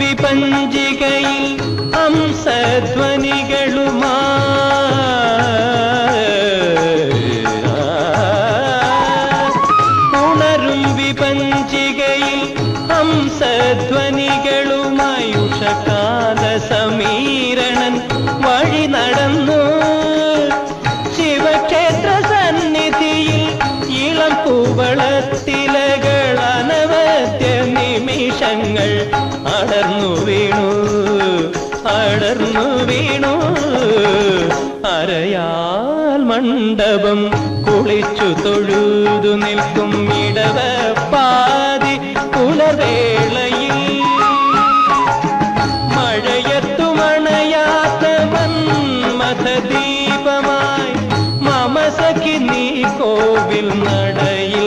വിപഞ്ചികയിൽ ഹംസധ്വനികളുമാ ഉണരും പഞ്ചികയിൽ ഹംസധ്വനികളുമായി ഉഷകാല സമീരണൻ വഴി നടന്നു ശിവക്ഷേത്ര സന്നിധിയിൽ ഇളം അനവധ്യ നിമിഷങ്ങൾ അടർന്നു വീണു അടർന്നു വീണു. അരയാൽ മണ്ഡപം കുളിച്ചു തൊഴുതു നിൽക്കും ഇടവ പാതി കുലവേളയിൽ മഴയത്തു മണയാത്ത മന്മഥദീപമായി മമസഖി നീ കോവിൽ നടയിൽ